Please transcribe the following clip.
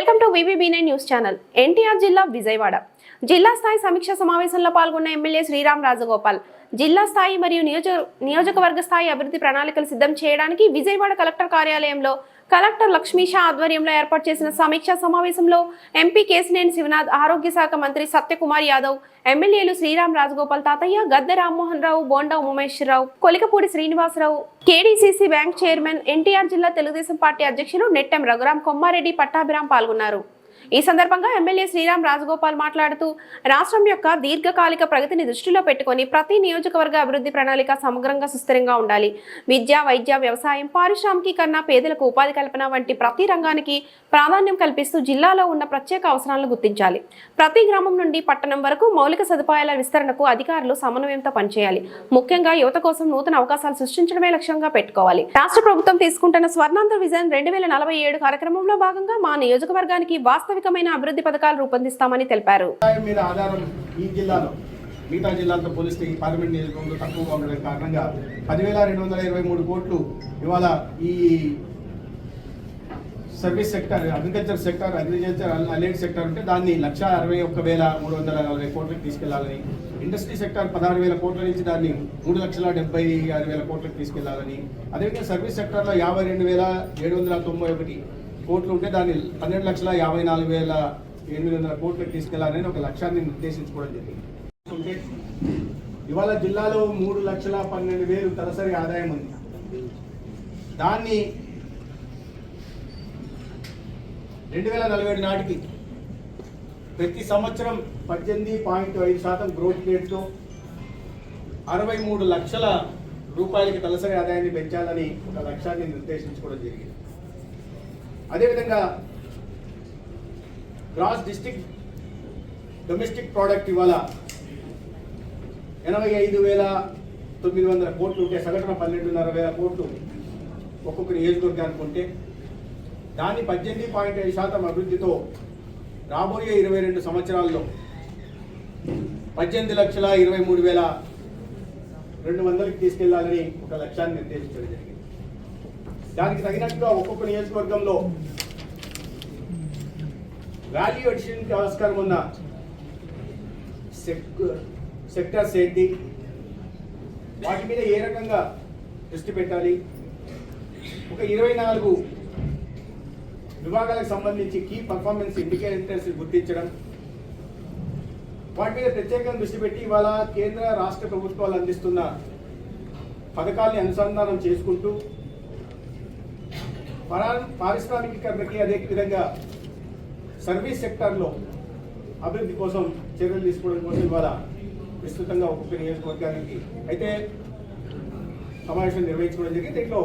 Welcome to వివిబీనే news channel. NTR జిల్లా విజయవాడ. జిల్లా స్థాయి సమీక్ష సమావేశంలో పాల్గొన్న ఎమ్మెల్యే శ్రీరామ్ రాజగోపాల్. జిల్లా స్థాయి మరియు నియోజక నియోజకవర్గ స్థాయి అభివృద్ధి ప్రణాళికలు సిద్ధం చేయడానికి విజయవాడ కలెక్టర్ కార్యాలయంలో కలెక్టర్ లక్ష్మీషా ఆధ్వర్యంలో ఏర్పాటు చేసిన సమీక్షా సమావేశంలో ఎంపీ కేసినేని శివనాథ్ ఆరోగ్య శాఖ మంత్రి సత్యకుమార్ యాదవ్ ఎమ్మెల్యేలు Sriram Rajagopal Tatayya Gadde Rammohan Rao Bonda Umeswararao Kolikapudi Srinivasarao KDCC bank chairman NTR జిల్లా తెలుగుదేశం పార్టీ అధ్యక్షులు నెట్టెం రఘురాం కొమ్మారెడ్డి పట్టాభిరాం పాల్గొన్నారు. ఈ సందర్భంగా ఎమ్మెల్యే శ్రీరామ్ రాజగోపాల్ మాట్లాడుతూ రాష్ట్రం యొక్క దీర్ఘకాలిక ప్రగతిని దృష్టిలో పెట్టుకొని ప్రతి నియోజకవర్గ అభివృద్ధి ప్రణాళిక సమగ్రంగా సుస్థిరంగా ఉండాలి. విద్య వైద్య వ్యవసాయం పారిశ్రామికీకరణ పేదలకు ఉపాధి కల్పన వంటి ప్రతి రంగానికి ప్రాధాన్యం కల్పిస్తూ జిల్లాలో ఉన్న ప్రత్యేక అవసరాలను గుర్తించాలి. ప్రతి గ్రామం నుండి పట్టణం వరకు మౌలిక సదుపాయాల విస్తరణకు అధికారులు సమన్వయంతో పనిచేయాలి. ముఖ్యంగా యువత కోసం నూతన అవకాశాలు సృష్టించడమే లక్ష్యంగా పెట్టుకోవాలి. రాష్ట్ర ప్రభుత్వం తీసుకుంటున్న స్వర్ణాంధ్ర విజన్ రెండు వేల నలభై ఏడు కార్యక్రమంలో భాగంగా మా నియోజకవర్గానికి వాస్తవికమైన అభివృద్ధి పథకాలు రూపొందిస్తామని తెలిపారు. మీద ఆధారం ఈ జిల్లాలో. మిగతా జిల్లాలతో పోలిస్తే ఈ పార్లమెంట్ నియోజకవర్గంలో తక్కువగా ఉండడం కారణంగా పదివేల రెండు వందల ఇరవై మూడు కోట్లు ఇవాళ ఈ service sector agriculture sector agriculture allied sector ఉంటే దాన్ని లక్ష అరవై ఒక్క వేల మూడు వందల నలభై కోట్లకు తీసుకెళ్ళాలని ఇండస్ట్రీ సెక్టర్ పదహారు వేల కోట్ల నుంచి దాన్ని మూడు లక్షల డెబ్బై ఆరు వేల కోట్లకు తీసుకెళ్ళాలని అదేవిధంగా సర్వీస్ సెక్టర్లో యాభై రెండు వేల ఏడు వందల తొంభై ఒకటి కోట్లు ఉంటే దాన్ని పన్నెండు లక్షల యాభై నాలుగు వేల ఎనిమిది వందల కోట్లకు తీసుకెళ్ళాలని ఒక లక్ష్యాన్ని నిర్దేశించుకోవడం జరిగింది. ఉంటే ఇవాళ జిల్లాలో మూడు లక్షల పన్నెండు వేలు తలసరి ఆదాయం ఉంది. దాన్ని రెండు వేల నలభై ఏడు నాటికి ప్రతి సంవత్సరం పద్దెనిమిది పాయింట్ ఐదు శాతం గ్రోత్ రేట్తో అరవై మూడు లక్షల రూపాయలకి తలసరి ఆదాయాన్ని పెంచాలని ఒక లక్ష్యాన్ని నిర్దేశించుకోవడం జరిగింది. అదేవిధంగా గ్రాస్ డిస్టిక్ డొమెస్టిక్ ప్రోడక్ట్ ఇవాళ ఎనభై ఐదు వేల తొమ్మిది వందల కోట్లు ఉంటే సగటున పన్నెండున్నర వేల కోట్లు ఒక్కొక్క నియోజకవర్గానికి ఉంటే దాన్ని పద్దెనిమిది పాయింట్ ఐదు శాతం అభివృద్ధితో రాబోయే ఇరవై రెండు సంవత్సరాల్లో పద్దెనిమిది లక్షల ఇరవై మూడు వేల రెండు వందలకి తీసుకెళ్ళాలని ఒక లక్ష్యాన్ని నిర్దేశించడం జరిగింది. దానికి తగినట్టుగా ఒక్కొక్క నియోజకవర్గంలో వాల్యూ అడిషన్కి ఆస్కారం ఉన్న సెక్ సెక్టర్స్ ఏంటి వాటి మీద ఏ రకంగా దృష్టి పెట్టాలి? ఒక ఇరవై నాలుగు విభాగాలకు సంబంధించి కీ పర్ఫార్మెన్స్ ఇండికేటర్స్ గుర్తించడం వాటి మీద ప్రత్యేకంగా దృష్టి పెట్టి ఇవాళ కేంద్ర రాష్ట్ర ప్రభుత్వాలు అందిస్తున్న పథకాల్ని అనుసంధానం చేసుకుంటూ పరా పారిశ్రామికీకరణకి అదేవిధంగా సర్వీస్ సెక్టార్లో అభివృద్ధి కోసం చర్యలు తీసుకోవడం కోసం ఇవాళ విస్తృతంగా ఒక్కొక్క నియోజకవర్గానికి అయితే సమావేశం నిర్వహించుకోవడం జరిగింది. దీంట్లో